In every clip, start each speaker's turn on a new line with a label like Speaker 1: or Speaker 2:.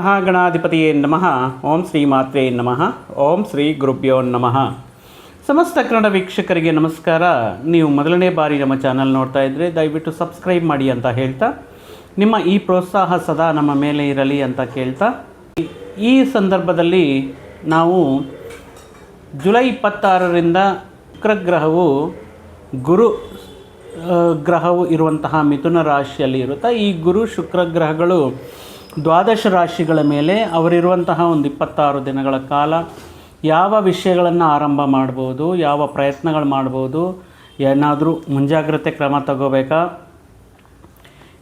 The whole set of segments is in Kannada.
Speaker 1: ಮಹಾಗಣಾಧಿಪತಿಯೇ ನಮಃ. ಓಂ ಶ್ರೀ ಮಾತ್ರೇ ನಮಃ. ಓಂ ಶ್ರೀ ಗುರುಭ್ಯೋ ನಮಃ. ಸಮಸ್ತ ಕನ್ನಡ ವೀಕ್ಷಕರಿಗೆ ನಮಸ್ಕಾರ. ನೀವು ಮೊದಲನೇ ಬಾರಿ ನಮ್ಮ ಚಾನಲ್ ನೋಡ್ತಾ ಇದ್ದರೆ ದಯವಿಟ್ಟು ಸಬ್ಸ್ಕ್ರೈಬ್ ಮಾಡಿ ಅಂತ ಹೇಳ್ತಾ, ನಿಮ್ಮ ಈ ಪ್ರೋತ್ಸಾಹ ಸದಾ ನಮ್ಮ ಮೇಲೆ ಇರಲಿ ಅಂತ ಕೇಳ್ತಾ, ಈ ಸಂದರ್ಭದಲ್ಲಿ ನಾವು ಜುಲೈ ಇಪ್ಪತ್ತಾರರಿಂದ ಶುಕ್ರಗ್ರಹವು ಗುರು ಗ್ರಹವು ಇರುವಂತಹ ಮಿಥುನ ರಾಶಿಯಲ್ಲಿ ಇರುತ್ತಾ. ಈ ಗುರು ಶುಕ್ರ ಗ್ರಹಗಳು ದ್ವಾದಶ ರಾಶಿಗಳ ಮೇಲೆ ಅವರಿರುವಂತಹ ಒಂದು ಇಪ್ಪತ್ತಾರು ದಿನಗಳ ಕಾಲ ಯಾವ ವಿಷಯಗಳನ್ನು ಆರಂಭ ಮಾಡ್ಬೋದು, ಯಾವ ಪ್ರಯತ್ನಗಳು ಮಾಡ್ಬೋದು, ಏನಾದರೂ ಮುಂಜಾಗ್ರತೆ ಕ್ರಮ ತಗೋಬೇಕಾ?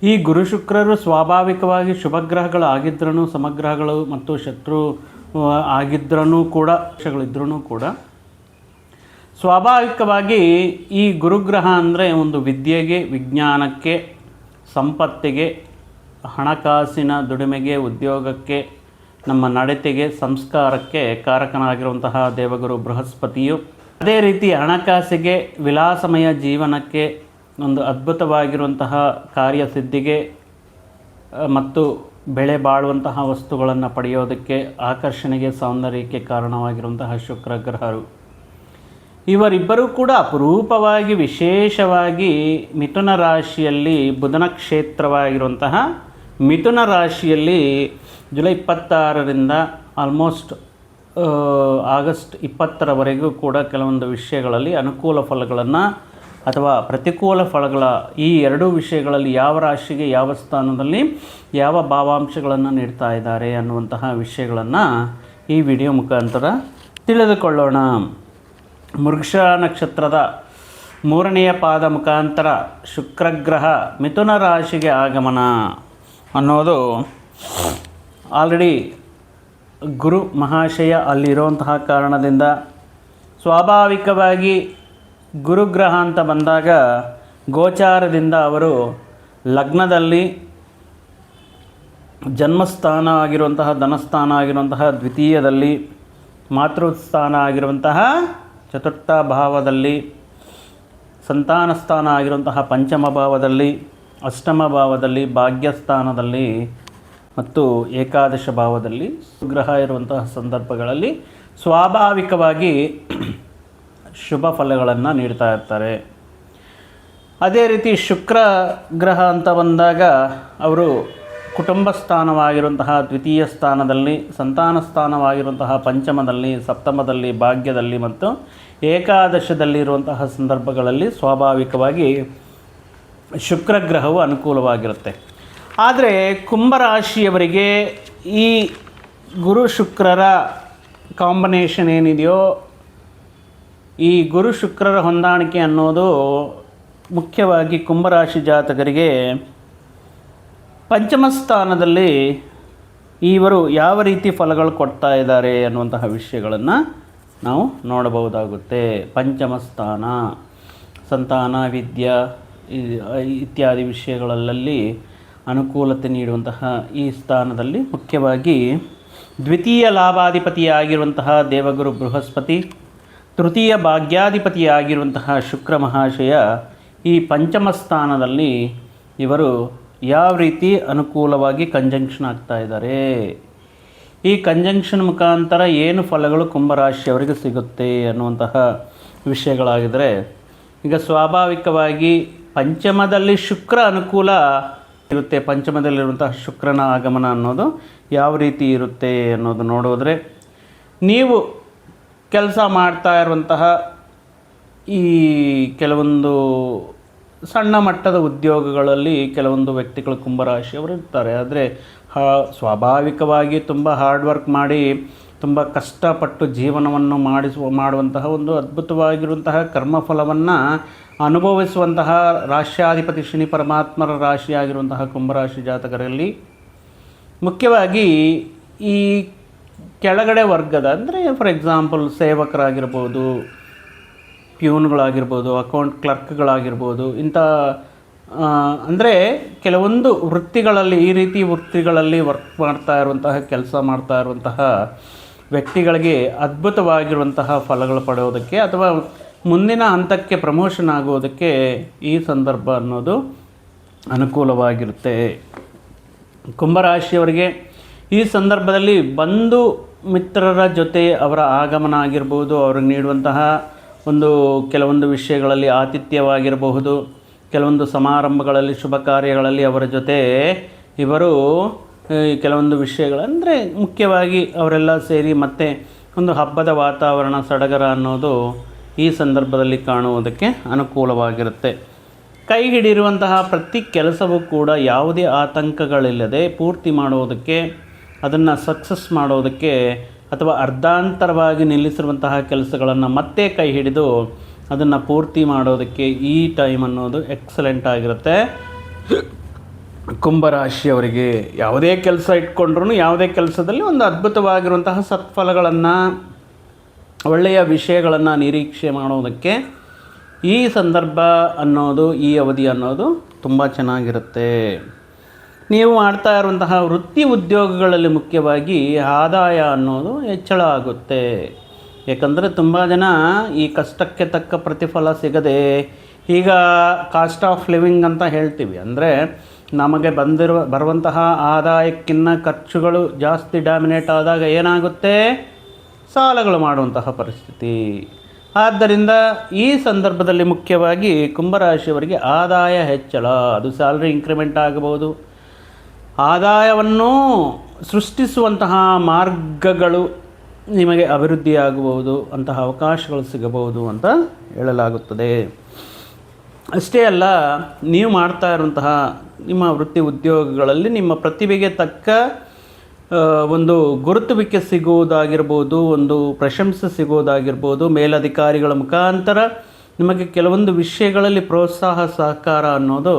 Speaker 1: ಈ ಗುರು ಶುಕ್ರರು ಸ್ವಾಭಾವಿಕವಾಗಿ ಶುಭಗ್ರಹಗಳು ಆಗಿದ್ರೂ ಸಮಗ್ರಹಗಳು ಮತ್ತು ಶತ್ರು ಆಗಿದ್ರೂ ಕೂಡ ವಿಷಯಗಳಿದ್ರೂ ಕೂಡ ಸ್ವಾಭಾವಿಕವಾಗಿ ಈ ಗುರುಗ್ರಹ ಅಂದರೆ ಒಂದು ವಿದ್ಯೆಗೆ, ವಿಜ್ಞಾನಕ್ಕೆ, ಸಂಪತ್ತಿಗೆ ಹಣಕಾಸಿನ ದುಡಿಮೆಗೆ, ಉದ್ಯೋಗಕ್ಕೆ, ನಮ್ಮ ನಡತೆಗೆ, ಸಂಸ್ಕಾರಕ್ಕೆ ಕಾರಕನಾಗಿರುವಂತಹ ದೇವಗುರು ಬೃಹಸ್ಪತಿಯು ಅದೇ ರೀತಿ ಹಣಕಾಸಿಗೆ, ವಿಲಾಸಮಯ ಜೀವನಕ್ಕೆ ಒಂದು ಅದ್ಭುತವಾಗಿರುವಂತಹ ಕಾರ್ಯಸಿದ್ಧಿಗೆ ಮತ್ತು ಬೆಳೆ ಬಾಳುವಂತಹ ವಸ್ತುಗಳನ್ನು ಪಡೆಯೋದಕ್ಕೆ ಆಕರ್ಷಣೆಗೆ, ಸೌಂದರ್ಯಕ್ಕೆ ಕಾರಣವಾಗಿರುವಂತಹ ಶುಕ್ರ ಗ್ರಹರು ಇವರಿಬ್ಬರೂ ಕೂಡ ಅಪರೂಪವಾಗಿ, ವಿಶೇಷವಾಗಿ ಮಿಥುನ ರಾಶಿಯಲ್ಲಿ ಬುಧನ ಕ್ಷೇತ್ರವಾಗಿರುವಂತಹ ಮಿಥುನ ರಾಶಿಯಲ್ಲಿ ಜುಲೈ ಇಪ್ಪತ್ತಾರರಿಂದ ಆಲ್ಮೋಸ್ಟ್ ಆಗಸ್ಟ್ ಇಪ್ಪತ್ತರವರೆಗೂ ಕೂಡ ಕೆಲವೊಂದು ವಿಷಯಗಳಲ್ಲಿ ಅನುಕೂಲ ಫಲಗಳನ್ನು ಅಥವಾ ಪ್ರತಿಕೂಲ ಫಲಗಳ ಈ ಎರಡೂ ವಿಷಯಗಳಲ್ಲಿ ಯಾವ ರಾಶಿಗೆ ಯಾವ ಸ್ಥಾನದಲ್ಲಿ ಯಾವ ಭಾವಾಂಶಗಳನ್ನು ನೀಡ್ತಾ ಇದ್ದಾರೆ ಅನ್ನುವಂತಹ ವಿಷಯಗಳನ್ನು ಈ ವಿಡಿಯೋ ಮುಖಾಂತರ ತಿಳಿದುಕೊಳ್ಳೋಣ. ಮೃಕ್ಷ ನಕ್ಷತ್ರದ ಮೂರನೆಯ ಪಾದ ಮುಖಾಂತರ ಶುಕ್ರಗ್ರಹ ಮಿಥುನ ರಾಶಿಗೆ ಆಗಮನ. ಅನ್ನೋದು ಆಲ್ರೆಡಿ ಗುರು ಮಹಾಶಯ ಅಲ್ಲಿರುವಂತಹ ಕಾರಣದಿಂದ ಸ್ವಾಭಾವಿಕವಾಗಿ ಗುರುಗ್ರಹ ಅಂತ ಬಂದಾಗ ಗೋಚಾರದಿಂದ ಅವರು ಲಗ್ನದಲ್ಲಿ ಜನ್ಮಸ್ಥಾನ ಆಗಿರುವಂತಹ ಧನಸ್ಥಾನ ಆಗಿರುವಂತಹ ದ್ವಿತೀಯದಲ್ಲಿ ಮಾತೃಸ್ಥಾನ ಆಗಿರುವಂತಹ ಚತುರ್ಥ ಭಾವದಲ್ಲಿ ಸಂತಾನ ಸ್ಥಾನ ಆಗಿರುವಂತಹ ಪಂಚಮ ಭಾವದಲ್ಲಿ ಅಷ್ಟಮ ಭಾವದಲ್ಲಿ, ಭಾಗ್ಯಸ್ಥಾನದಲ್ಲಿ ಮತ್ತು ಏಕಾದಶ ಭಾವದಲ್ಲಿ ಸುಗ್ರಹ ಇರುವಂತಹ ಸಂದರ್ಭಗಳಲ್ಲಿ ಸ್ವಾಭಾವಿಕವಾಗಿ ಶುಭ ಫಲಗಳನ್ನು ನೀಡ್ತಾ ಇರ್ತಾರೆ. ಅದೇ ರೀತಿ ಶುಕ್ರ ಗ್ರಹ ಅಂತ ಬಂದಾಗ ಅವರು ಕುಟುಂಬ ಸ್ಥಾನವಾಗಿರುವಂತಹ ದ್ವಿತೀಯ ಸ್ಥಾನದಲ್ಲಿ, ಸಂತಾನ ಸ್ಥಾನವಾಗಿರುವಂತಹ ಪಂಚಮದಲ್ಲಿ, ಸಪ್ತಮದಲ್ಲಿ, ಭಾಗ್ಯದಲ್ಲಿ ಮತ್ತು ಏಕಾದಶದಲ್ಲಿ ಇರುವಂತಹ ಸಂದರ್ಭಗಳಲ್ಲಿ ಸ್ವಾಭಾವಿಕವಾಗಿ ಶುಕ್ರ ಗ್ರಹವು ಅನುಕೂಲವಾಗಿರುತ್ತೆ. ಆದರೆ ಕುಂಭರಾಶಿಯವರಿಗೆ ಈ ಗುರು ಶುಕ್ರರ ಕಾಂಬಿನೇಷನ್ ಏನಿದೆಯೋ, ಈ ಗುರು ಶುಕ್ರರ ಹೊಂದಾಣಿಕೆ ಅನ್ನೋದು ಮುಖ್ಯವಾಗಿ ಕುಂಭರಾಶಿ ಜಾತಕರಿಗೆ ಪಂಚಮ ಸ್ಥಾನದಲ್ಲಿ ಇವರು ಯಾವ ರೀತಿ ಫಲಗಳು ಕೊಡ್ತಾ ಇದ್ದಾರೆ ಅನ್ನುವಂತಹ ವಿಷಯಗಳನ್ನು ನಾವು ನೋಡಬಹುದಾಗುತ್ತೆ. ಪಂಚಮ ಸ್ಥಾನ, ಸಂತಾನ, ವಿದ್ಯಾ ಇತ್ಯಾದಿ ವಿಷಯಗಳಲ್ಲಿ ಅನುಕೂಲತೆ ನೀಡುವಂತಹ ಈ ಸ್ಥಾನದಲ್ಲಿ ಮುಖ್ಯವಾಗಿ ದ್ವಿತೀಯ ಲಾಭಾಧಿಪತಿಯಾಗಿರುವಂತಹ ದೇವಗುರು ಬೃಹಸ್ಪತಿ, ತೃತೀಯ ಭಾಗ್ಯಾಧಿಪತಿಯಾಗಿರುವಂತಹ ಶುಕ್ರ ಮಹಾಶಯ ಈ ಪಂಚಮ ಸ್ಥಾನದಲ್ಲಿ ಇವರು ಯಾವ ರೀತಿ ಅನುಕೂಲವಾಗಿ ಕಂಜಂಕ್ಷನ್ ಆಗ್ತಾ ಇದ್ದಾರೆ. ಈ ಕಂಜಂಕ್ಷನ್ ಮುಖಾಂತರ ಏನು ಫಲಗಳು ಕುಂಭರಾಶಿಯವರಿಗೆ ಸಿಗುತ್ತೆ ಅನ್ನುವಂತಹ ವಿಷಯಗಳಾಗಿದ್ದರೆ ಈಗ ಸ್ವಾಭಾವಿಕವಾಗಿ ಪಂಚಮದಲ್ಲಿ ಶುಕ್ರ ಅನುಕೂಲ ಇರುತ್ತೆ. ಪಂಚಮದಲ್ಲಿರುವಂತಹ ಶುಕ್ರನ ಆಗಮನ ಅನ್ನೋದು ಯಾವ ರೀತಿ ಇರುತ್ತೆ ಅನ್ನೋದು ನೋಡೋದ್ರೆ, ನೀವು ಕೆಲಸ ಮಾಡ್ತಾ ಇರುವಂತಹ ಈ ಕೆಲವೊಂದು ಸಣ್ಣ ಮಟ್ಟದ ಉದ್ಯೋಗಗಳಲ್ಲಿ ಕೆಲವೊಂದು ವ್ಯಕ್ತಿಗಳು ಕುಂಭರಾಶಿಯವರು ಇರ್ತಾರೆ. ಆದರೆ ಹಾ, ಸ್ವಾಭಾವಿಕವಾಗಿ ತುಂಬ ಹಾರ್ಡ್ ವರ್ಕ್ ಮಾಡಿ ತುಂಬ ಕಷ್ಟಪಟ್ಟು ಜೀವನವನ್ನು ಮಾಡಿಸುವ, ಮಾಡುವಂತಹ ಒಂದು ಅದ್ಭುತವಾಗಿರುವಂತಹ ಕರ್ಮಫಲವನ್ನು ಅನುಭವಿಸುವಂತಹ ರಾಶ್ಯಾಧಿಪತಿ ಶ್ರೀ ಪರಮಾತ್ಮರ ರಾಶಿಯಾಗಿರುವಂತಹ ಕುಂಭರಾಶಿ ಜಾತಕರಲ್ಲಿ. ಮುಖ್ಯವಾಗಿ ಈ ಕೆಳಗಡೆ ವರ್ಗದ, ಅಂದರೆ ಫಾರ್ ಎಕ್ಸಾಂಪಲ್ ಸೇವಕರಾಗಿರ್ಬೋದು, ಪ್ಯೂನ್ಗಳಾಗಿರ್ಬೋದು ಅಕೌಂಟ್ ಕ್ಲರ್ಕ್ಗಳಾಗಿರ್ಬೋದು ಇಂಥ ಅಂದರೆ ಕೆಲವೊಂದು ವೃತ್ತಿಗಳಲ್ಲಿ, ಈ ರೀತಿ ವೃತ್ತಿಗಳಲ್ಲಿ ವರ್ಕ್ ಮಾಡ್ತಾ ಇರುವಂತಹ, ಕೆಲಸ ಮಾಡ್ತಾ ಇರುವಂತಹ ವ್ಯಕ್ತಿಗಳಿಗೆ ಅದ್ಭುತವಾಗಿರುವಂತಹ ಫಲಗಳು ಪಡೆಯೋದಕ್ಕೆ ಅಥವಾ ಮುಂದಿನ ಹಂತಕ್ಕೆ ಪ್ರಮೋಷನ್ ಆಗೋದಕ್ಕೆ ಈ ಸಂದರ್ಭ ಅನ್ನೋದು ಅನುಕೂಲವಾಗಿರುತ್ತೆ. ಕುಂಭರಾಶಿಯವರಿಗೆ ಈ ಸಂದರ್ಭದಲ್ಲಿ ಬಂಧು ಮಿತ್ರರ ಜೊತೆ ಅವರ ಆಗಮನ ಆಗಿರ್ಬೋದು, ಅವ್ರಿಗೆ ನೀಡುವಂತಹ ಒಂದು ಕೆಲವೊಂದು ವಿಷಯಗಳಲ್ಲಿ ಆತಿಥ್ಯವಾಗಿರಬಹುದು, ಕೆಲವೊಂದು ಸಮಾರಂಭಗಳಲ್ಲಿ, ಶುಭ ಕಾರ್ಯಗಳಲ್ಲಿ ಅವರ ಜೊತೆ ಇವರು ಕೆಲವೊಂದು ವಿಷಯಗಳಂದರೆ ಮುಖ್ಯವಾಗಿ ಅವರೆಲ್ಲ ಸೇರಿ ಮತ್ತೆ ಒಂದು ಹಬ್ಬದ ವಾತಾವರಣ ಸಡಗರ ಅನ್ನೋದು ಈ ಸಂದರ್ಭದಲ್ಲಿ ಕಾಣುವುದಕ್ಕೆ ಅನುಕೂಲವಾಗಿರುತ್ತೆ. ಕೈ ಹಿಡಿರುವಂತಹ ಪ್ರತಿ ಕೆಲಸವೂ ಕೂಡ ಯಾವುದೇ ಆತಂಕಗಳಿಲ್ಲದೆ ಪೂರ್ತಿ ಮಾಡುವುದಕ್ಕೆ, ಅದನ್ನು ಸಕ್ಸಸ್ ಮಾಡೋದಕ್ಕೆ ಅಥವಾ ಅರ್ಧಾಂತರವಾಗಿ ನಿಲ್ಲಿಸಿರುವಂತಹ ಕೆಲಸಗಳನ್ನು ಮತ್ತೆ ಕೈ ಹಿಡಿದು ಅದನ್ನು ಪೂರ್ತಿ ಮಾಡೋದಕ್ಕೆ ಈ ಟೈಮ್ ಅನ್ನೋದು ಎಕ್ಸಲೆಂಟ್ ಆಗಿರುತ್ತೆ. ಕುಂಭರಾಶಿಯವರಿಗೆ ಯಾವುದೇ ಕೆಲಸ ಇಟ್ಕೊಂಡ್ರೂ ಯಾವುದೇ ಕೆಲಸದಲ್ಲಿ ಒಂದು ಅದ್ಭುತವಾಗಿರುವಂತಹ ಸತ್ಫಲಗಳನ್ನು, ಒಳ್ಳೆಯ ವಿಷಯಗಳನ್ನು ನಿರೀಕ್ಷೆ ಮಾಡೋದಕ್ಕೆ ಈ ಸಂದರ್ಭ ಅನ್ನೋದು, ಈ ಅವಧಿ ಅನ್ನೋದು ತುಂಬ ಚೆನ್ನಾಗಿರುತ್ತೆ. ನೀವು ಮಾಡ್ತಾ ಇರುವಂತಹ ವೃತ್ತಿ ಉದ್ಯೋಗಗಳಲ್ಲಿ ಮುಖ್ಯವಾಗಿ ಆದಾಯ ಅನ್ನೋದು ಹೆಚ್ಚಳ ಆಗುತ್ತೆ. ಯಾಕಂದರೆ ತುಂಬ ಜನ ಈ ಕಷ್ಟಕ್ಕೆ ತಕ್ಕ ಪ್ರತಿಫಲ ಸಿಗದೆ ಈಗ ಕಾಸ್ಟ್ ಆಫ್ ಲಿವಿಂಗ್ ಅಂತ ಹೇಳ್ತೀವಿ. ಅಂದರೆ ನಮಗೆ ಬಂದಿರುವ, ಬರುವಂತಹ ಆದಾಯಕ್ಕಿನ್ನ ಖರ್ಚುಗಳು ಜಾಸ್ತಿ ಡಾಮಿನೇಟ್ ಆದಾಗ ಏನಾಗುತ್ತೆ? ಸಾಲಗಳು ಮಾಡುವಂತಹ ಪರಿಸ್ಥಿತಿ. ಆದ್ದರಿಂದ ಈ ಸಂದರ್ಭದಲ್ಲಿ ಮುಖ್ಯವಾಗಿ ಕುಂಭರಾಶಿಯವರಿಗೆ ಆದಾಯ ಹೆಚ್ಚಳ. ಅದು ಸ್ಯಾಲ್ರಿ ಇನ್ಕ್ರಿಮೆಂಟ್ ಆಗಬಹುದು. ಆದಾಯವನ್ನು ಸೃಷ್ಟಿಸುವಂತಹ ಮಾರ್ಗಗಳು ನಿಮಗೆ ಅಭಿವೃದ್ಧಿಯಾಗಬಹುದು. ಅಂತಹ ಅವಕಾಶಗಳು ಸಿಗಬಹುದು ಅಂತ ಹೇಳಲಾಗುತ್ತದೆ. ಅಷ್ಟೇ ಅಲ್ಲ, ನೀವು ಮಾಡ್ತಾ ಇರುವಂತಹ ನಿಮ್ಮ ವೃತ್ತಿ ಉದ್ಯೋಗಗಳಲ್ಲಿ ನಿಮ್ಮ ಪ್ರತಿಭೆಗೆ ತಕ್ಕ ಒಂದು ಗುರುತುವಿಕೆ ಸಿಗುವುದಾಗಿರ್ಬೋದು, ಒಂದು ಪ್ರಶಂಸೆ ಸಿಗುವುದಾಗಿರ್ಬೋದು, ಮೇಲಧಿಕಾರಿಗಳ ಮುಖಾಂತರ ನಿಮಗೆ ಕೆಲವೊಂದು ವಿಷಯಗಳಲ್ಲಿ ಪ್ರೋತ್ಸಾಹ, ಸಹಕಾರ ಅನ್ನೋದು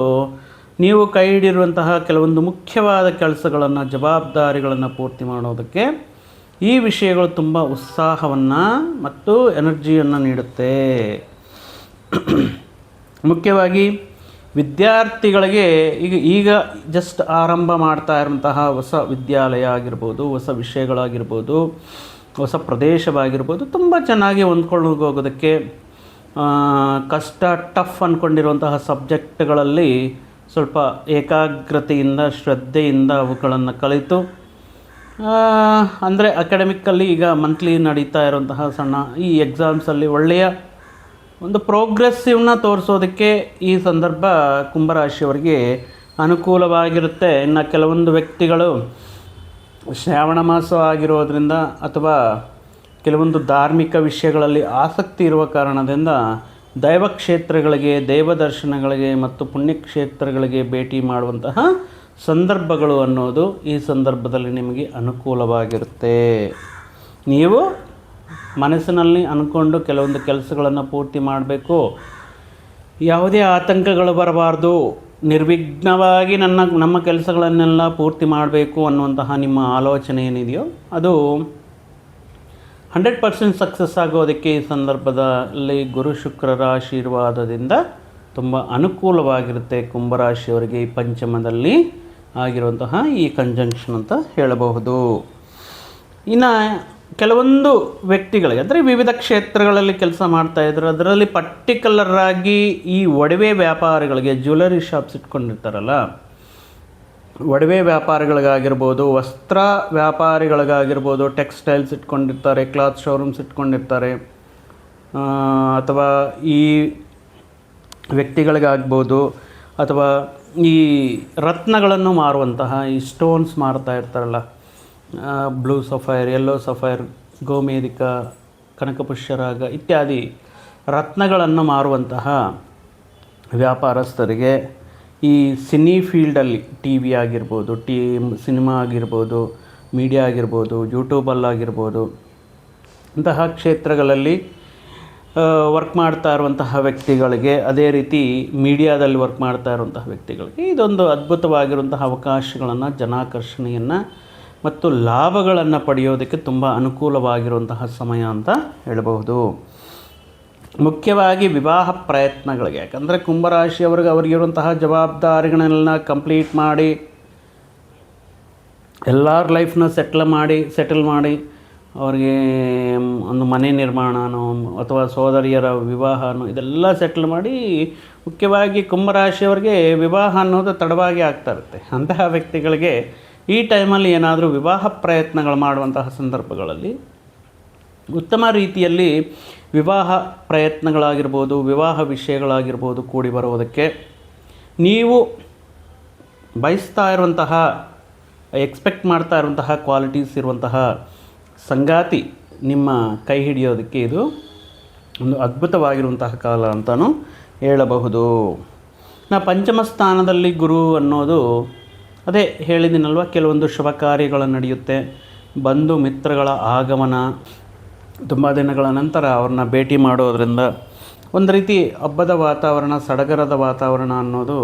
Speaker 1: ನೀವು ಕೈ ಹಿಡಿರುವಂತಹ ಕೆಲವೊಂದು ಮುಖ್ಯವಾದ ಕೆಲಸಗಳನ್ನು, ಜವಾಬ್ದಾರಿಗಳನ್ನು ಪೂರ್ತಿ ಮಾಡೋದಕ್ಕೆ ಈ ವಿಷಯಗಳು ತುಂಬ ಉತ್ಸಾಹವನ್ನು ಮತ್ತು ಎನರ್ಜಿಯನ್ನು ನೀಡುತ್ತೆ. ಮುಖ್ಯವಾಗಿ ವಿದ್ಯಾರ್ಥಿಗಳಿಗೆ ಈಗ ಈಗ ಜಸ್ಟ್ ಆರಂಭ ಮಾಡ್ತಾ ಇರುವಂತಹ ಹೊಸ ವಿದ್ಯಾಲಯ ಆಗಿರ್ಬೋದು, ಹೊಸ ವಿಷಯಗಳಾಗಿರ್ಬೋದು, ಹೊಸ ಪ್ರದೇಶವಾಗಿರ್ಬೋದು, ತುಂಬ ಚೆನ್ನಾಗಿ ಹೊಂದ್ಕೊಂಡು ಹೋಗೋದಕ್ಕೆ ಕಷ್ಟ ಟಫ್ ಅಂದ್ಕೊಂಡಿರುವಂತಹ ಸಬ್ಜೆಕ್ಟ್ಗಳಲ್ಲಿ ಸ್ವಲ್ಪ ಏಕಾಗ್ರತೆಯಿಂದ, ಶ್ರದ್ಧೆಯಿಂದ ಅವುಗಳನ್ನು ಕಲಿತು ಅಂದರೆ ಅಕಾಡೆಮಿಕ್ಕಲ್ಲಿ ಈಗ ಮಂತ್ಲಿ ನಡೀತಾ ಇರುವಂತಹ ಸಣ್ಣ ಈ ಎಕ್ಸಾಮ್ಸಲ್ಲಿ ಒಳ್ಳೆಯ ಒಂದು ಪ್ರೋಗ್ರೆಸ್ಸಿವ್ನ ತೋರಿಸೋದಕ್ಕೆ ಈ ಸಂದರ್ಭ ಕುಂಭರಾಶಿಯವರಿಗೆ ಅನುಕೂಲವಾಗಿರುತ್ತೆ. ಇನ್ನು ಕೆಲವೊಂದು ವ್ಯಕ್ತಿಗಳು ಶ್ರಾವಣ ಮಾಸ ಆಗಿರೋದ್ರಿಂದ ಅಥವಾ ಕೆಲವೊಂದು ಧಾರ್ಮಿಕ ವಿಷಯಗಳಲ್ಲಿ ಆಸಕ್ತಿ ಇರುವ ಕಾರಣದಿಂದ ದೈವ ಕ್ಷೇತ್ರಗಳಿಗೆ, ದೈವ ದರ್ಶನಗಳಿಗೆ ಮತ್ತು ಪುಣ್ಯಕ್ಷೇತ್ರಗಳಿಗೆ ಭೇಟಿ ಮಾಡುವಂತಹ ಸಂದರ್ಭಗಳು ಅನ್ನೋದು ಈ ಸಂದರ್ಭದಲ್ಲಿ ನಿಮಗೆ ಅನುಕೂಲವಾಗಿರುತ್ತೆ. ನೀವು ಮನಸ್ಸಿನಲ್ಲಿ ಅಂದ್ಕೊಂಡು ಕೆಲವೊಂದು ಕೆಲಸಗಳನ್ನು ಪೂರ್ತಿ ಮಾಡಬೇಕು. ಯಾವುದೇ ಆತಂಕಗಳು ಬರಬಾರ್ದು. ನಿರ್ವಿಘ್ನವಾಗಿ ನನ್ನ, ನಮ್ಮ ಕೆಲಸಗಳನ್ನೆಲ್ಲ ಪೂರ್ತಿ ಮಾಡಬೇಕು ಅನ್ನುವಂತಹ ನಿಮ್ಮ ಆಲೋಚನೆ ಏನಿದೆಯೋ ಅದು ಹಂಡ್ರೆಡ್ ಪರ್ಸೆಂಟ್ ಸಕ್ಸಸ್ ಆಗೋದಕ್ಕೆ ಈ ಸಂದರ್ಭದಲ್ಲಿ ಗುರು ಶುಕ್ರರ ಆಶೀರ್ವಾದದಿಂದ ತುಂಬ ಅನುಕೂಲವಾಗಿರುತ್ತೆ ಕುಂಭರಾಶಿಯವರಿಗೆ ಈ ಪಂಚಮದಲ್ಲಿ ಆಗಿರುವಂತಹ ಈ ಕಂಜಂಕ್ಷನ್ ಅಂತ ಹೇಳಬಹುದು. ಇನ್ನು ಕೆಲವೊಂದು ವ್ಯಕ್ತಿಗಳಿಗೆ, ಅಂದರೆ ವಿವಿಧ ಕ್ಷೇತ್ರಗಳಲ್ಲಿ ಕೆಲಸ ಮಾಡ್ತಾ ಇದ್ರು, ಅದರಲ್ಲಿ ಪರ್ಟಿಕ್ಯುಲರ್ ಆಗಿ ಈ ಒಡವೆ ವ್ಯಾಪಾರಿಗಳಿಗೆ ಜ್ಯುವೆಲರಿ ಶಾಪ್ಸ್ ಇಟ್ಕೊಂಡಿರ್ತಾರಲ್ಲ, ಒಡವೆ ವ್ಯಾಪಾರಿಗಳಿಗಾಗಿರ್ಬೋದು, ವಸ್ತ್ರ ವ್ಯಾಪಾರಿಗಳಿಗಾಗಿರ್ಬೋದು ಟೆಕ್ಸ್ಟೈಲ್ಸ್ ಇಟ್ಕೊಂಡಿರ್ತಾರೆ ಕ್ಲಾತ್ ಶೋರೂಮ್ಸ್ ಇಟ್ಕೊಂಡಿರ್ತಾರೆ ಅಥವಾ ಈ ವ್ಯಕ್ತಿಗಳಿಗಾಗ್ಬೋದು, ಅಥವಾ ಈ ರತ್ನಗಳನ್ನು ಮಾರುವಂತಹ, ಈ ಸ್ಟೋನ್ಸ್ ಮಾರ್ತಾ ಇರ್ತಾರಲ್ಲ ಬ್ಲೂ ಸಫೈರ್ ಯೆಲ್ಲೋ ಸಫೈರ್ ಗೋಮೇಧಿಕ ಕನಕಪುಷ್ಯರಾಗ ಇತ್ಯಾದಿ ರತ್ನಗಳನ್ನು ಮಾರುವಂತಹ ವ್ಯಾಪಾರಸ್ಥರಿಗೆ ಈ ಸಿನಿ ಫೀಲ್ಡಲ್ಲಿ ಟಿ ವಿ ಆಗಿರ್ಬೋದು, ಟಿ, ಸಿನಿಮಾ ಆಗಿರ್ಬೋದು, ಮೀಡಿಯಾ ಆಗಿರ್ಬೋದು ಯೂಟ್ಯೂಬಲ್ಲಾಗಿರ್ಬೋದು ಇಂತಹ ಕ್ಷೇತ್ರಗಳಲ್ಲಿ ವರ್ಕ್ ಮಾಡ್ತಾ ಇರುವಂತಹ ವ್ಯಕ್ತಿಗಳಿಗೆ, ಅದೇ ರೀತಿ ಮೀಡಿಯಾದಲ್ಲಿ ವರ್ಕ್ ಮಾಡ್ತಾ ಇರುವಂತಹ ವ್ಯಕ್ತಿಗಳಿಗೆ, ಇದೊಂದು ಅದ್ಭುತವಾಗಿರುವಂತಹ ಅವಕಾಶಗಳನ್ನು, ಜನಾಕರ್ಷಣೆಯನ್ನು ಮತ್ತು ಲಾಭಗಳನ್ನು ಪಡೆಯೋದಕ್ಕೆ ತುಂಬ ಅನುಕೂಲವಾಗಿರುವಂತಹ ಸಮಯ ಅಂತ ಹೇಳಬಹುದು. ಮುಖ್ಯವಾಗಿ ವಿವಾಹ ಪ್ರಯತ್ನಗಳಿಗೆ, ಯಾಕಂದರೆ ಕುಂಭರಾಶಿಯವ್ರಿಗೆ ಅವರಿಗಿರುವಂತಹ ಜವಾಬ್ದಾರಿಗಳನ್ನೆಲ್ಲ ಕಂಪ್ಲೀಟ್ ಮಾಡಿ, ಎಲ್ಲರ ಲೈಫ್ನ ಸೆಟ್ಲ್ ಮಾಡಿ ಸೆಟಲ್ ಮಾಡಿ ಅವ್ರಿಗೆ ಒಂದು ಮನೆ ನಿರ್ಮಾಣನೋ, ಅಥವಾ ಸೋದರಿಯರ ವಿವಾಹನೋ, ಇದೆಲ್ಲ ಸೆಟ್ಲ್ ಮಾಡಿ ಮುಖ್ಯವಾಗಿ ಕುಂಭರಾಶಿಯವರಿಗೆ ವಿವಾಹ ಅನ್ನೋದು ತಡವಾಗಿ ಆಗ್ತಾ ಇರುತ್ತೆ. ಅಂತಹ ವ್ಯಕ್ತಿಗಳಿಗೆ ಈ ಟೈಮಲ್ಲಿ ಏನಾದರೂ ವಿವಾಹ ಪ್ರಯತ್ನಗಳು ಮಾಡುವಂತಹ ಸಂದರ್ಭಗಳಲ್ಲಿ ಉತ್ತಮ ರೀತಿಯಲ್ಲಿ ವಿವಾಹ ಪ್ರಯತ್ನಗಳಾಗಿರ್ಬೋದು, ವಿವಾಹ ವಿಷಯಗಳಾಗಿರ್ಬೋದು ಕೂಡಿ ಬರುವುದಕ್ಕೆ ನೀವು ಬಯಸ್ತಾ ಇರುವಂತಹ, ಎಕ್ಸ್ಪೆಕ್ಟ್ ಮಾಡ್ತಾ ಇರುವಂತಹ ಕ್ವಾಲಿಟೀಸ್ ಇರುವಂತಹ ಸಂಗಾತಿ ನಿಮ್ಮ ಕೈ ಹಿಡಿಯೋದಕ್ಕೆ ಇದು ಒಂದು ಅದ್ಭುತವಾಗಿರುವಂತಹ ಕಾಲ ಅಂತಲೂ ಹೇಳಬಹುದು. ನಾ ಪಂಚಮ ಸ್ಥಾನದಲ್ಲಿ ಗುರು ಅನ್ನೋದು ಅದೇ ಹೇಳಿದ್ದೀನಲ್ವ ಕೆಲವೊಂದು ಶುಭ ಕಾರ್ಯಗಳು ನಡೆಯುತ್ತೆ. ಬಂಧು ಮಿತ್ರಗಳ ಆಗಮನ ತುಂಬ ದಿನಗಳ ನಂತರ ಅವ್ರನ್ನ ಭೇಟಿ ಮಾಡೋದರಿಂದ ಒಂದು ರೀತಿ ಹಬ್ಬದ ವಾತಾವರಣ, ಸಡಗರದ ವಾತಾವರಣ ಅನ್ನೋದು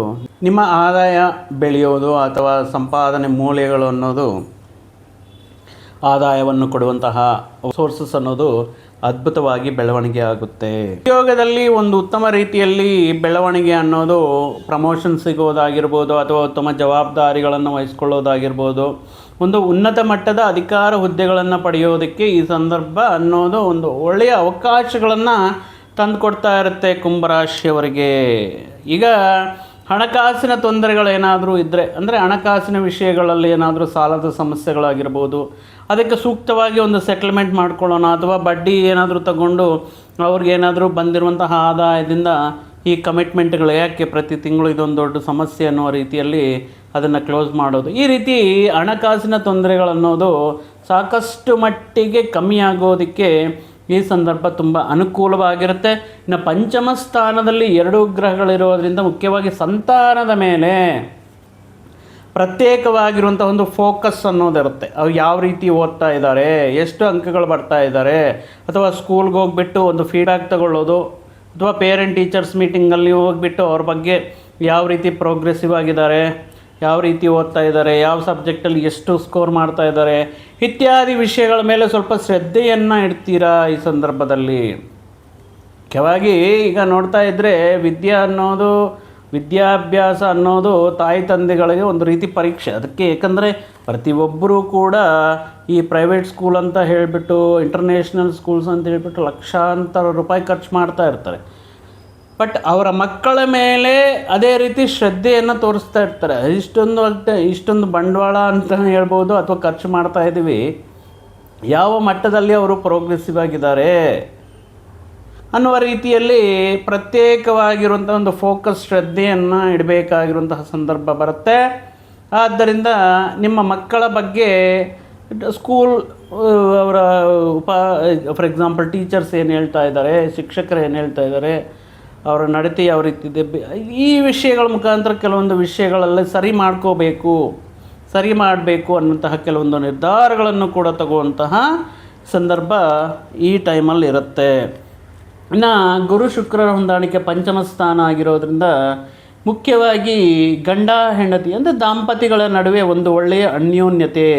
Speaker 1: ನಿಮ್ಮ ಆದಾಯ ಬೆಳೆಯೋದು ಅಥವಾ ಸಂಪಾದನೆ ಮೂಲೆಗಳು ಅನ್ನೋದು ಆದಾಯವನ್ನು ಕೊಡುವಂತಹ ಸೋರ್ಸಸ್ ಅನ್ನೋದು ಅದ್ಭುತವಾಗಿ ಬೆಳವಣಿಗೆ ಆಗುತ್ತೆ. ಉದ್ಯೋಗದಲ್ಲಿ ಒಂದು ಉತ್ತಮ ರೀತಿಯಲ್ಲಿ ಬೆಳವಣಿಗೆ ಅನ್ನೋದು ಪ್ರಮೋಷನ್ ಸಿಗೋದಾಗಿರ್ಬೋದು ಅಥವಾ ಉತ್ತಮ ಜವಾಬ್ದಾರಿಗಳನ್ನು ವಹಿಸ್ಕೊಳ್ಳೋದಾಗಿರ್ಬೋದು, ಒಂದು ಉನ್ನತ ಮಟ್ಟದ ಅಧಿಕಾರ ಹುದ್ದೆಗಳನ್ನು ಪಡೆಯೋದಕ್ಕೆ ಈ ಸಂದರ್ಭ ಅನ್ನೋದು ಒಂದು ಒಳ್ಳೆಯ ಅವಕಾಶಗಳನ್ನು ತಂದುಕೊಡ್ತಾ ಇರುತ್ತೆ ಕುಂಭರಾಶಿಯವರಿಗೆ ಈಗ ಹಣಕಾಸಿನ ತೊಂದರೆಗಳೇನಾದರೂ ಇದ್ದರೆ ಅಂದರೆ ಹಣಕಾಸಿನ ವಿಷಯಗಳಲ್ಲಿ ಏನಾದರೂ ಸಾಲದ ಸಮಸ್ಯೆಗಳಾಗಿರ್ಬೋದು, ಅದಕ್ಕೆ ಸೂಕ್ತವಾಗಿ ಒಂದು ಸೆಟಲ್ಮೆಂಟ್ ಮಾಡ್ಕೊಳ್ಳೋಣ, ಅಥವಾ ಬಡ್ಡಿ ಏನಾದರೂ ತಗೊಂಡು ಅವ್ರಿಗೇನಾದರೂ ಬಂದಿರುವಂತಹ ಆದಾಯದಿಂದ ಈ ಕಮಿಟ್ಮೆಂಟ್ಗಳು ಯಾಕೆ ಪ್ರತಿ ತಿಂಗಳು ಇದೊಂದು ದೊಡ್ಡ ಸಮಸ್ಯೆ ಅನ್ನೋ ರೀತಿಯಲ್ಲಿ ಅದನ್ನು ಕ್ಲೋಸ್ ಮಾಡೋದು. ಈ ರೀತಿ ಹಣಕಾಸಿನ ತೊಂದರೆಗಳನ್ನೋದು ಸಾಕಷ್ಟು ಮಟ್ಟಿಗೆ ಕಮ್ಮಿ ಆಗೋದಕ್ಕೆ ಈ ಸಂದರ್ಭ ತುಂಬ ಅನುಕೂಲವಾಗಿರುತ್ತೆ. ಇನ್ನು ಪಂಚಮ ಸ್ಥಾನದಲ್ಲಿ ಎರಡು ಗ್ರಹಗಳಿರೋದ್ರಿಂದ ಮುಖ್ಯವಾಗಿ ಸಂತಾನದ ಮೇಲೆ ಪ್ರತ್ಯೇಕವಾಗಿರುವಂಥ ಒಂದು ಫೋಕಸ್ ಅನ್ನೋದಿರುತ್ತೆ. ಅವ್ರು ಯಾವ ರೀತಿ ಓದ್ತಾ ಇದ್ದಾರೆ, ಎಷ್ಟು ಅಂಕಗಳು ಬರ್ತಾ ಇದ್ದಾರೆ, ಅಥವಾ ಸ್ಕೂಲ್ಗೆ ಹೋಗ್ಬಿಟ್ಟು ಒಂದು ಫೀಡ್ಬ್ಯಾಕ್ ತಗೊಳ್ಳೋದು, ಅಥವಾ ಪೇರೆಂಟ್ ಟೀಚರ್ಸ್ ಮೀಟಿಂಗಲ್ಲಿ ಹೋಗ್ಬಿಟ್ಟು ಅವ್ರ ಬಗ್ಗೆ ಯಾವ ರೀತಿ ಪ್ರೋಗ್ರೆಸಿವ್ ಆಗಿದ್ದಾರೆ ಯಾವ ರೀತಿ ಓದ್ತಾ ಇದ್ದಾರೆ, ಯಾವ ಸಬ್ಜೆಕ್ಟಲ್ಲಿ ಎಷ್ಟು ಸ್ಕೋರ್ ಮಾಡ್ತಾ ಇದ್ದಾರೆ, ಇತ್ಯಾದಿ ವಿಷಯಗಳ ಮೇಲೆ ಸ್ವಲ್ಪ ಶ್ರದ್ಧೆಯನ್ನು ಇಡ್ತೀರಾ ಈ ಸಂದರ್ಭದಲ್ಲಿ? ಮುಖ್ಯವಾಗಿ ಈಗ ನೋಡ್ತಾ ಇದ್ದರೆ ವಿದ್ಯೆ ಅನ್ನೋದು, ವಿದ್ಯಾಭ್ಯಾಸ ಅನ್ನೋದು ತಾಯಿ ತಂದೆಗಳಿಗೆ ಒಂದು ರೀತಿ ಪರೀಕ್ಷೆ. ಅದಕ್ಕೆ ಏಕೆಂದರೆ ಪ್ರತಿಯೊಬ್ಬರೂ ಕೂಡ ಈ ಪ್ರೈವೇಟ್ ಸ್ಕೂಲ್ ಅಂತ ಹೇಳಿಬಿಟ್ಟು ಇಂಟರ್ನ್ಯಾಷನಲ್ ಸ್ಕೂಲ್ಸ್ ಅಂತ ಹೇಳಿಬಿಟ್ಟು ಲಕ್ಷಾಂತರ ರೂಪಾಯಿ ಖರ್ಚು ಮಾಡ್ತಾ ಇರ್ತಾರೆ. ಬಟ್ ಅವರ ಮಕ್ಕಳ ಮೇಲೆ ಅದೇ ರೀತಿ ಶ್ರದ್ಧೆಯನ್ನು ತೋರಿಸ್ತಾ ಇರ್ತಾರೆ. ಇಷ್ಟೊಂದು ಅಂತ ಇಷ್ಟೊಂದು ಬಂಡವಾಳ ಅಂತ ಹೇಳ್ಬೋದು ಅಥವಾ ಖರ್ಚು ಮಾಡ್ತಾ ಇದ್ದೀವಿ. ಯಾವ ಮಟ್ಟದಲ್ಲಿ ಅವರು ಪ್ರೋಗ್ರೆಸಿವ್ ಆಗಿದ್ದಾರೆ ಅನ್ನುವ ರೀತಿಯಲ್ಲಿ ಪ್ರತ್ಯೇಕವಾಗಿರುವಂಥ ಒಂದು ಫೋಕಸ್ ಶ್ರದ್ಧೆಯನ್ನು ಇಡಬೇಕಾಗಿರುವಂತಹ ಸಂದರ್ಭ ಬರುತ್ತೆ. ಆದ್ದರಿಂದ ನಿಮ್ಮ ಮಕ್ಕಳ ಬಗ್ಗೆ ಸ್ಕೂಲ್ ಅವರ ಉಪ ಫಾರ್ ಎಕ್ಸಾಂಪಲ್ ಟೀಚರ್ಸ್ ಏನು ಹೇಳ್ತಾ ಇದ್ದಾರೆ, ಶಿಕ್ಷಕರು ಏನು ಹೇಳ್ತಾ ಇದ್ದಾರೆ ಅವರ ನಡತೆ ಯಾವ ರೀತಿ ಇದೆ? ಈ ವಿಷಯಗಳ ಮುಖಾಂತರ ಕೆಲವೊಂದು ವಿಷಯಗಳಲ್ಲಿ ಸರಿ ಮಾಡ್ಕೋಬೇಕು, ಸರಿ ಮಾಡಬೇಕು ಅನ್ನುವಂತಹ ಕೆಲವೊಂದು ನಿರ್ಧಾರಗಳನ್ನು ಕೂಡ ತಗೋವಂತಹ ಸಂದರ್ಭ ಈ ಟೈಮಲ್ಲಿ ಇರುತ್ತೆ. ಇನ್ನು ಗುರು ಶುಕ್ರರ ಹೊಂದಾಣಿಕೆ ಪಂಚಮ ಸ್ಥಾನ ಆಗಿರೋದ್ರಿಂದ ಮುಖ್ಯವಾಗಿ ಗಂಡ ಹೆಂಡತಿ ಅಂದರೆ ದಾಂಪತಿಗಳ ನಡುವೆ ಒಂದು ಒಳ್ಳೆಯ ಅನ್ಯೋನ್ಯತೆ,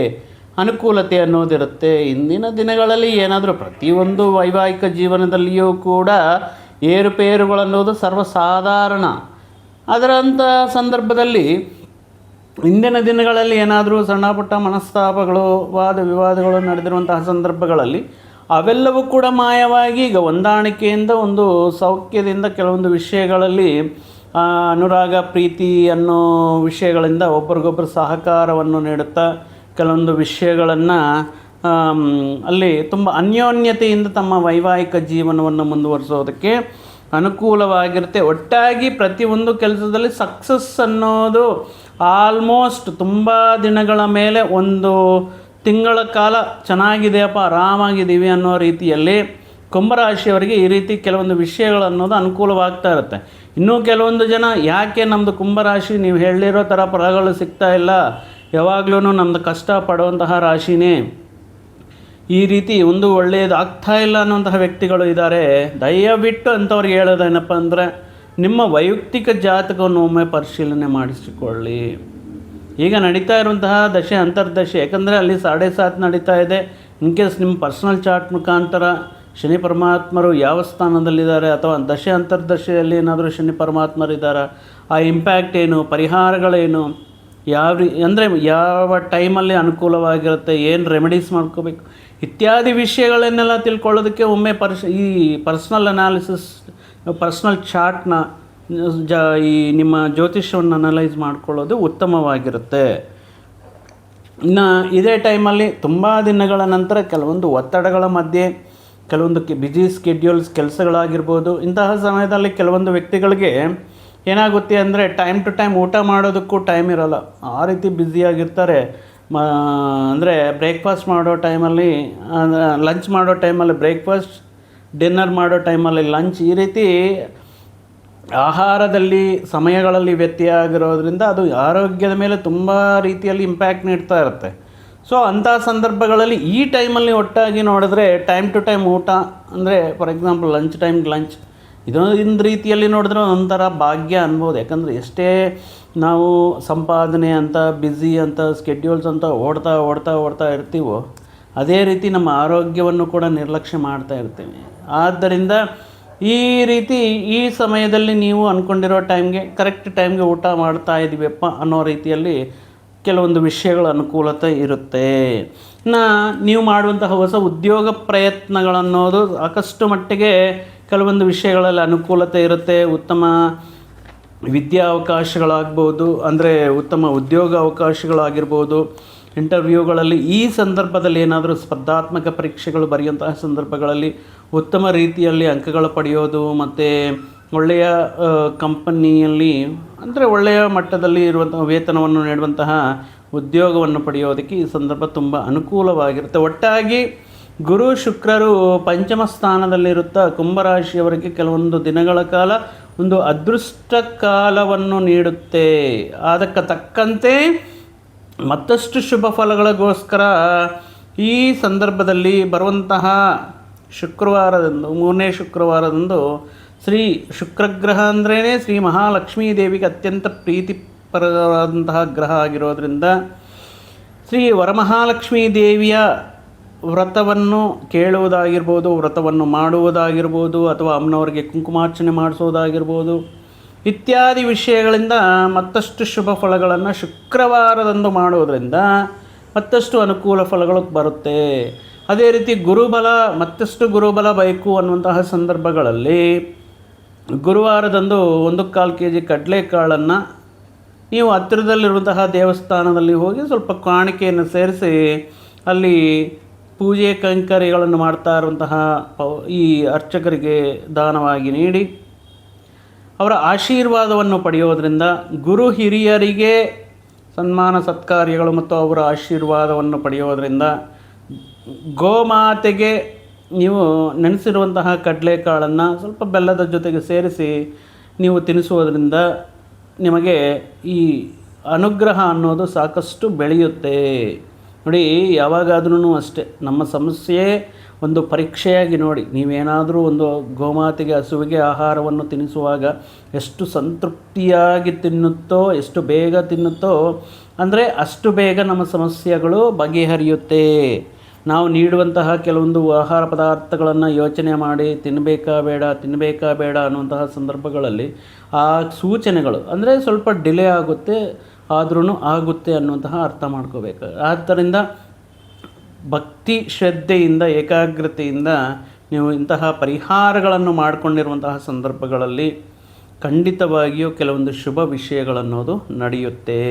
Speaker 1: ಅನುಕೂಲತೆ ಅನ್ನೋದಿರುತ್ತೆ ಇಂದಿನ ದಿನಗಳಲ್ಲಿ ಏನಾದರೂ ಪ್ರತಿಯೊಂದು ವೈವಾಹಿಕ ಜೀವನದಲ್ಲಿಯೂ ಕೂಡ ಏರುಪೇರುಗಳನ್ನೋದು ಸರ್ವಸಾಧಾರಣ. ಅದರಂಥ ಸಂದರ್ಭದಲ್ಲಿ ಇಂದಿನ ದಿನಗಳಲ್ಲಿ ಏನಾದರೂ ಸಣ್ಣ ಪುಟ್ಟ ಮನಸ್ತಾಪಗಳು ವಾದ ವಿವಾದಗಳು ನಡೆದಿರುವಂತಹ ಸಂದರ್ಭಗಳಲ್ಲಿ ಅವೆಲ್ಲವೂ ಕೂಡ ಮಾಯವಾಗಿ ಈಗ ಹೊಂದಾಣಿಕೆಯಿಂದ ಒಂದು ಸೌಖ್ಯದಿಂದ ಕೆಲವೊಂದು ವಿಷಯಗಳಲ್ಲಿ ಅನುರಾಗ, ಪ್ರೀತಿ ಅನ್ನೋ ವಿಷಯಗಳಿಂದ ಒಬ್ರಿಗೊಬ್ಬರು ಸಹಕಾರವನ್ನು ನೀಡುತ್ತಾ ಕೆಲವೊಂದು ವಿಷಯಗಳನ್ನು ಅಲ್ಲಿ ತುಂಬ ಅನ್ಯೋನ್ಯತೆಯಿಂದ ತಮ್ಮ ವೈವಾಹಿಕ ಜೀವನವನ್ನು ಮುಂದುವರಿಸೋದಕ್ಕೆ ಅನುಕೂಲವಾಗಿರುತ್ತೆ. ಒಟ್ಟಾಗಿ ಪ್ರತಿಯೊಂದು ಕೆಲಸದಲ್ಲಿ ಸಕ್ಸಸ್ ಅನ್ನೋದು ಆಲ್ಮೋಸ್ಟ್ ತುಂಬ ದಿನಗಳ ಮೇಲೆ ಒಂದು ತಿಂಗಳ ಕಾಲ ಚೆನ್ನಾಗಿದೆಯಪ್ಪ, ಆರಾಮಾಗಿದ್ದೀವಿ ಅನ್ನೋ ರೀತಿಯಲ್ಲಿ ಕುಂಭರಾಶಿಯವರಿಗೆ ಈ ರೀತಿ ಕೆಲವೊಂದು ವಿಷಯಗಳು ಅನ್ನೋದು ಅನುಕೂಲವಾಗ್ತಾ ಇರುತ್ತೆ. ಇನ್ನೂ ಕೆಲವೊಂದು ಜನ, ಯಾಕೆ ನಮ್ಮದು ಕುಂಭರಾಶಿ? ನೀವು ಹೇಳಿರೋ ಥರ ಫಲಗಳು ಸಿಗ್ತಾ ಇಲ್ಲ. ಯಾವಾಗಲೂ ನಮ್ಮದು ಕಷ್ಟ ಪಡುವಂತಹ ರಾಶಿನೇ. ಈ ರೀತಿ ಒಂದು ಒಳ್ಳೆಯದಾಗ್ತಾ ಇಲ್ಲ ಅನ್ನುವಂತಹ ವ್ಯಕ್ತಿಗಳು ಇದ್ದಾರೆ. ದಯವಿಟ್ಟು ಅಂಥವ್ರಿಗೆ ಹೇಳೋದೇನಪ್ಪ ಅಂದರೆ, ನಿಮ್ಮ ವೈಯಕ್ತಿಕ ಜಾತಕವನ್ನು ಒಮ್ಮೆ ಪರಿಶೀಲನೆ ಮಾಡಿಸಿಕೊಳ್ಳಿ. ಈಗ ನಡೀತಾ ಇರುವಂತಹ ದಶೆ, ಅಂತರ್ದಶೆ, ಯಾಕಂದರೆ ಅಲ್ಲಿ ಸಾಡೆ ಸಾತ್ ನಡೀತಾ ಇದೆ. ಇನ್ ಕೇಸ್ ನಿಮ್ಮ ಪರ್ಸ್ನಲ್ ಚಾರ್ಟ್ ಮುಖಾಂತರ ಶನಿ ಪರಮಾತ್ಮರು ಯಾವ ಸ್ಥಾನದಲ್ಲಿದ್ದಾರೆ, ಅಥವಾ ದಶೆ, ಅಂತರ್ದಶೆಯಲ್ಲಿ ಏನಾದರೂ ಶನಿ ಪರಮಾತ್ಮರಿದ್ದಾರೆ, ಆ ಇಂಪ್ಯಾಕ್ಟ್ ಏನು, ಪರಿಹಾರಗಳೇನು, ಯಾವ ರೀ ಅಂದರೆ ಯಾವ ಟೈಮಲ್ಲಿ ಅನುಕೂಲವಾಗಿರುತ್ತೆ, ಏನು ರೆಮಿಡೀಸ್ ಮಾಡ್ಕೋಬೇಕು ಇತ್ಯಾದಿ ವಿಷಯಗಳನ್ನೆಲ್ಲ ತಿಳ್ಕೊಳ್ಳೋದಕ್ಕೆ ಒಮ್ಮೆ ಪರ್ಸ್, ಈ ಪರ್ಸ್ನಲ್ ಅನಾಲಿಸಿಸ್ ಪರ್ಸ್ನಲ್ ಚಾರ್ಟ್ನ ಜ, ಈ ನಿಮ್ಮ ಜ್ಯೋತಿಷ್ಯವನ್ನು ಅನಲೈಸ್ ಮಾಡ್ಕೊಳ್ಳೋದು ಉತ್ತಮವಾಗಿರುತ್ತೆ. ಇನ್ನು ಇದೇ ಟೈಮಲ್ಲಿ ತುಂಬ ದಿನಗಳ ನಂತರ ಕೆಲವೊಂದು ಒತ್ತಡಗಳ ಮಧ್ಯೆ, ಕೆಲವೊಂದು ಬಿಜಿ ಸ್ಕೆಡ್ಯೂಲ್ಸ್ ಕೆಲಸಗಳಾಗಿರ್ಬೋದು, ಇಂತಹ ಸಮಯದಲ್ಲಿ ಕೆಲವೊಂದು ವ್ಯಕ್ತಿಗಳಿಗೆ ಏನಾಗುತ್ತೆ ಅಂದರೆ ಟೈಮ್ ಟು ಟೈಮ್ ಊಟ ಮಾಡೋದಕ್ಕೂ ಟೈಮ್ ಇರೋಲ್ಲ. ಆ ರೀತಿ ಬ್ಯುಸಿಯಾಗಿರ್ತಾರೆ ಮ, ಅಂದರೆ ಬ್ರೇಕ್ಫಾಸ್ಟ್ ಮಾಡೋ ಟೈಮಲ್ಲಿ ಲಂಚ್ ಮಾಡೋ ಟೈಮಲ್ಲಿ ಬ್ರೇಕ್ಫಾಸ್ಟ್ ಡಿನ್ನರ್ ಮಾಡೋ ಟೈಮಲ್ಲಿ ಲಂಚ್ ಈ ರೀತಿ ಆಹಾರದಲ್ಲಿ ಸಮಯಗಳಲ್ಲಿ ವ್ಯತ್ಯಯ ಆಗಿರೋದ್ರಿಂದ ಅದು ಆರೋಗ್ಯದ ಮೇಲೆ ತುಂಬ ರೀತಿಯಲ್ಲಿ ಇಂಪ್ಯಾಕ್ಟ್ ನೀಡ್ತಾ ಇರುತ್ತೆ. ಸೊ ಅಂಥ ಸಂದರ್ಭಗಳಲ್ಲಿ ಈ ಟೈಮಲ್ಲಿ ಒಟ್ಟಾಗಿ ನೋಡಿದ್ರೆ ಟೈಮ್ ಟು ಟೈಮ್ ಊಟ, ಅಂದರೆ ಫಾರ್ ಎಕ್ಸಾಂಪಲ್ ಲಂಚ್ ಟೈಮ್ಗೆ ಲಂಚ್ ಇದೊಂದು ರೀತಿಯಲ್ಲಿ ನೋಡಿದ್ರೆ ಒಂಥರ ಭಾಗ್ಯ ಅನ್ಬೋದು. ಯಾಕಂದರೆ ಎಷ್ಟೇ ನಾವು ಸಂಪಾದನೆ ಅಂತ ಬ್ಯುಸಿ ಅಂತ ಸ್ಕೆಡ್ಯೂಲ್ಸ್ ಅಂತ ಓಡ್ತಾ ಓಡ್ತಾ ಓಡ್ತಾ ಇರ್ತೀವೋ, ಅದೇ ರೀತಿ ನಮ್ಮ ಆರೋಗ್ಯವನ್ನು ಕೂಡ ನಿರ್ಲಕ್ಷ್ಯ ಮಾಡ್ತಾ ಇರ್ತೀವಿ. ಆದ್ದರಿಂದ ಈ ರೀತಿ ಈ ಸಮಯದಲ್ಲಿ ನೀವು ಅಂದ್ಕೊಂಡಿರೋ ಟೈಮ್ಗೆ ಕರೆಕ್ಟ್ ಟೈಮ್ಗೆ ಊಟ ಮಾಡ್ತಾ ಇದ್ದೀವಪ್ಪ ಅನ್ನೋ ರೀತಿಯಲ್ಲಿ ಕೆಲವೊಂದು ವಿಷಯಗಳ ಅನುಕೂಲತೆ ಇರುತ್ತೆ. ಇನ್ನು ನೀವು ಮಾಡುವಂತಹ ಹೊಸ ಉದ್ಯೋಗ ಪ್ರಯತ್ನಗಳನ್ನೋದು ಸಾಕಷ್ಟು ಮಟ್ಟಿಗೆ ಕೆಲವೊಂದು ವಿಷಯಗಳಲ್ಲಿ ಅನುಕೂಲತೆ ಇರುತ್ತೆ. ಉತ್ತಮ ವಿದ್ಯಾವಕಾಶಗಳಾಗ್ಬೋದು, ಅಂದರೆ ಉತ್ತಮ ಉದ್ಯೋಗ ಅವಕಾಶಗಳಾಗಿರ್ಬೋದು, ಇಂಟರ್ವ್ಯೂಗಳಲ್ಲಿ ಈ ಸಂದರ್ಭದಲ್ಲಿ ಏನಾದರೂ ಸ್ಪರ್ಧಾತ್ಮಕ ಪರೀಕ್ಷೆಗಳು ಬರೆಯುವಂತಹ ಸಂದರ್ಭಗಳಲ್ಲಿ ಉತ್ತಮ ರೀತಿಯಲ್ಲಿ ಅಂಕಗಳು ಪಡೆಯೋದು, ಮತ್ತು ಒಳ್ಳೆಯ ಕಂಪನಿಯಲ್ಲಿ, ಅಂದರೆ ಒಳ್ಳೆಯ ಮಟ್ಟದಲ್ಲಿ ಇರುವಂತಹ ವೇತನವನ್ನು ನೀಡುವಂತಹ ಉದ್ಯೋಗವನ್ನು ಪಡೆಯೋದಕ್ಕೆ ಈ ಸಂದರ್ಭ ತುಂಬ ಅನುಕೂಲವಾಗಿರುತ್ತೆ. ಒಟ್ಟಾಗಿ ಗುರು ಶುಕ್ರರು ಪಂಚಮ ಸ್ಥಾನದಲ್ಲಿರುತ್ತಾ ಕುಂಭರಾಶಿಯವರಿಗೆ ಕೆಲವೊಂದು ದಿನಗಳ ಕಾಲ ಒಂದು ಅದೃಷ್ಟ ಕಾಲವನ್ನು ನೀಡುತ್ತೆ. ಅದಕ್ಕೆ ತಕ್ಕಂತೆ ಮತ್ತಷ್ಟು ಶುಭ ಫಲಗಳಿಗೋಸ್ಕರ ಈ ಸಂದರ್ಭದಲ್ಲಿ ಬರುವಂತಹ ಶುಕ್ರವಾರದಂದು, ಮೂರನೇ ಶುಕ್ರವಾರದಂದು ಶ್ರೀ ಶುಕ್ರಗ್ರಹ ಅಂದ್ರೇ ಶ್ರೀ ಮಹಾಲಕ್ಷ್ಮೀ ದೇವಿಗೆ ಅತ್ಯಂತ ಪ್ರೀತಿಪರವಾದಂತಹ ಗ್ರಹ ಆಗಿರೋದ್ರಿಂದ ಶ್ರೀ ವರಮಹಾಲಕ್ಷ್ಮೀ ದೇವಿಯ ವ್ರತವನ್ನು ಕೇಳುವುದಾಗಿರ್ಬೋದು, ವ್ರತವನ್ನು ಮಾಡುವುದಾಗಿರ್ಬೋದು, ಅಥವಾ ಅಮ್ಮನವರಿಗೆ ಕುಂಕುಮಾರ್ಚನೆ ಮಾಡಿಸೋದಾಗಿರ್ಬೋದು, ಇತ್ಯಾದಿ ವಿಷಯಗಳಿಂದ ಮತ್ತಷ್ಟು ಶುಭ ಫಲಗಳನ್ನು ಶುಕ್ರವಾರದಂದು ಮಾಡುವುದರಿಂದ ಮತ್ತಷ್ಟು ಅನುಕೂಲ ಫಲಗಳು ಬರುತ್ತೆ. ಅದೇ ರೀತಿ ಗುರುಬಲ, ಮತ್ತಷ್ಟು ಗುರುಬಲ ಬೇಕು ಅನ್ನುವಂತಹ ಸಂದರ್ಭಗಳಲ್ಲಿ ಗುರುವಾರದಂದು ಒಂದು ಕಾಲು ಕೆ ಜಿ ಕಡಲೆಕಾಳನ್ನು ನೀವು ಹತ್ತಿರದಲ್ಲಿರುವಂತಹ ದೇವಸ್ಥಾನದಲ್ಲಿ ಹೋಗಿ ಸ್ವಲ್ಪ ಕಾಣಿಕೆಯನ್ನು ಸೇರಿಸಿ ಅಲ್ಲಿ ಪೂಜೆ ಕೈಂಕರ್ಯಗಳನ್ನು ಮಾಡ್ತಾ ಇರುವಂತಹ ಈ ಅರ್ಚಕರಿಗೆ ದಾನವಾಗಿ ನೀಡಿ ಅವರ ಆಶೀರ್ವಾದವನ್ನು ಪಡೆಯೋದರಿಂದ ಗುರು ಹಿರಿಯರಿಗೆ ಸನ್ಮಾನ ಸತ್ಕಾರ್ಯಗಳು ಮತ್ತು ಅವರ ಆಶೀರ್ವಾದವನ್ನು ಪಡೆಯೋದರಿಂದ ಗೋಮಾತೆಗೆ ನೀವು ನೆನೆಸಿರುವಂತಹ ಕಡಲೆಕಾಳನ್ನು ಸ್ವಲ್ಪ ಬೆಲ್ಲದ ಜೊತೆಗೆ ಸೇರಿಸಿ ನೀವು ತಿನ್ನಿಸುವುದರಿಂದ ನಿಮಗೆ ಈ ಅನುಗ್ರಹ ಅನ್ನೋದು ಸಾಕಷ್ಟು ಬೆಳೆಯುತ್ತೆ. ನೋಡಿ ಯಾವಾಗಾದ್ರೂ ಅಷ್ಟೇ. ನಮ್ಮ ಸಮಸ್ಯೆ ಒಂದು ಪರೀಕ್ಷೆಯಾಗಿ ನೋಡಿ. ನೀವೇನಾದರೂ ಒಂದು ಗೋಮಾತೆಗೆ, ಹಸುವಿಗೆ ಆಹಾರವನ್ನು ತಿನ್ನಿಸುವಾಗ ಎಷ್ಟು ಸಂತೃಪ್ತಿಯಾಗಿ ತಿನ್ನುತ್ತೋ, ಎಷ್ಟು ಬೇಗ ತಿನ್ನುತ್ತೋ, ಅಂದರೆ ಅಷ್ಟು ಬೇಗ ನಮ್ಮ ಸಮಸ್ಯೆಗಳು ಬಗೆಹರಿಯುತ್ತೆ. ನಾವು ನೀಡುವಂತಹ ಕೆಲವೊಂದು ಆಹಾರ ಪದಾರ್ಥಗಳನ್ನು ಯೋಚನೆ ಮಾಡಿ ತಿನ್ನಬೇಕಾ ಬೇಡ ತಿನ್ನಬೇಕಾ ಬೇಡ ಅನ್ನುವಂತಹ ಸಂದರ್ಭಗಳಲ್ಲಿ ಆ ಸೂಚನೆಗಳು ಅಂದರೆ ಸ್ವಲ್ಪ ಡಿಲೇ ಆಗುತ್ತೆ. ಆದ್ರೂ ಆಗುತ್ತೆ ಅನ್ನುವಂತಹ ಅರ್ಥ ಮಾಡ್ಕೋಬೇಕು. ಆದ್ದರಿಂದ ಭಕ್ತಿ ಶ್ರದ್ಧೆಯಿಂದ, ಏಕಾಗ್ರತೆಯಿಂದ ನೀವು ಇಂತಹ ಪರಿಹಾರಗಳನ್ನು ಮಾಡಿಕೊಂಡಿರುವಂತಹ ಸಂದರ್ಭಗಳಲ್ಲಿ ಖಂಡಿತವಾಗಿಯೂ ಕೆಲವೊಂದು ಶುಭ ವಿಷಯಗಳನ್ನೋದು ನಡೆಯುತ್ತೆ.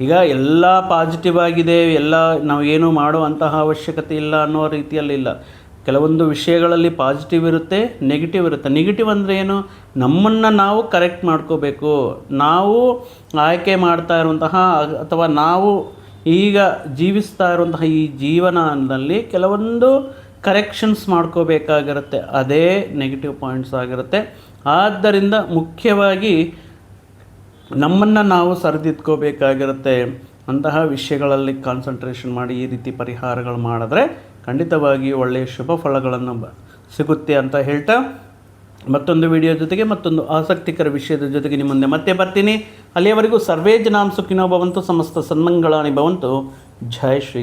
Speaker 1: ಈಗ ಎಲ್ಲ ಪಾಸಿಟಿವ್ ಆಗಿದೆ, ಎಲ್ಲ ನಾವು ಏನು ಮಾಡುವಂತಹ ಅವಶ್ಯಕತೆ ಇಲ್ಲ ಅನ್ನೋ ರೀತಿಯಲ್ಲಿಲ್ಲ ಕೆಲವೊಂದು ವಿಷಯಗಳಲ್ಲಿ ಪಾಸಿಟಿವ್ ಇರುತ್ತೆ ನೆಗೆಟಿವ್ ಇರುತ್ತೆ. ನೆಗೆಟಿವ್ ಅಂದರೆ ಏನು? ನಮ್ಮನ್ನು ನಾವು ಕರೆಕ್ಟ್ ಮಾಡ್ಕೋಬೇಕು. ನಾವು ಆಯ್ಕೆ ಮಾಡ್ತಾ ಇರುವಂತಹ, ಅಥವಾ ನಾವು ಈಗ ಜೀವಿಸ್ತಾ ಇರುವಂತಹ ಈ ಜೀವನದಲ್ಲಿ ಕೆಲವೊಂದು ಕರೆಕ್ಷನ್ಸ್ ಮಾಡ್ಕೋಬೇಕಾಗಿರುತ್ತೆ. ಅದೇ ನೆಗೆಟಿವ್ ಪಾಯಿಂಟ್ಸ್ ಆಗಿರುತ್ತೆ. ಆದ್ದರಿಂದ ಮುಖ್ಯವಾಗಿ ನಮ್ಮನ್ನು ನಾವು ಸರಿದಿದ್ಕೋಬೇಕಾಗಿರುತ್ತೆ ಅಂತಹ ವಿಷಯಗಳಲ್ಲಿ ಕಾನ್ಸಂಟ್ರೇಷನ್ ಮಾಡಿ ಈ ರೀತಿ ಪರಿಹಾರಗಳು ಮಾಡಿದ್ರೆ ಖಂಡಿತವಾಗಿ ಒಳ್ಳೆಯ ಶುಭ ಫಲಗಳನ್ನು ಸಿಗುತ್ತೆ ಅಂತ ಹೇಳ್ತಾ ಮತ್ತೊಂದು ವಿಡಿಯೋ ಜೊತೆಗೆ ಮತ್ತೊಂದು ಆಸಕ್ತಿಕರ ವಿಷಯದ ಜೊತೆಗೆ ನಿಮ್ಮ ಮುಂದೆ ಮತ್ತೆ ಬರ್ತೀನಿ. ಅಲ್ಲಿಯವರೆಗೂ ಸರ್ವೇ ಜನಾಂ ಸುಖಿನೋ ಸಮಸ್ತ ಸನ್ಮಂಗಳಾನಿ ಭವಂತು. ಜಯ ಶ್ರೀ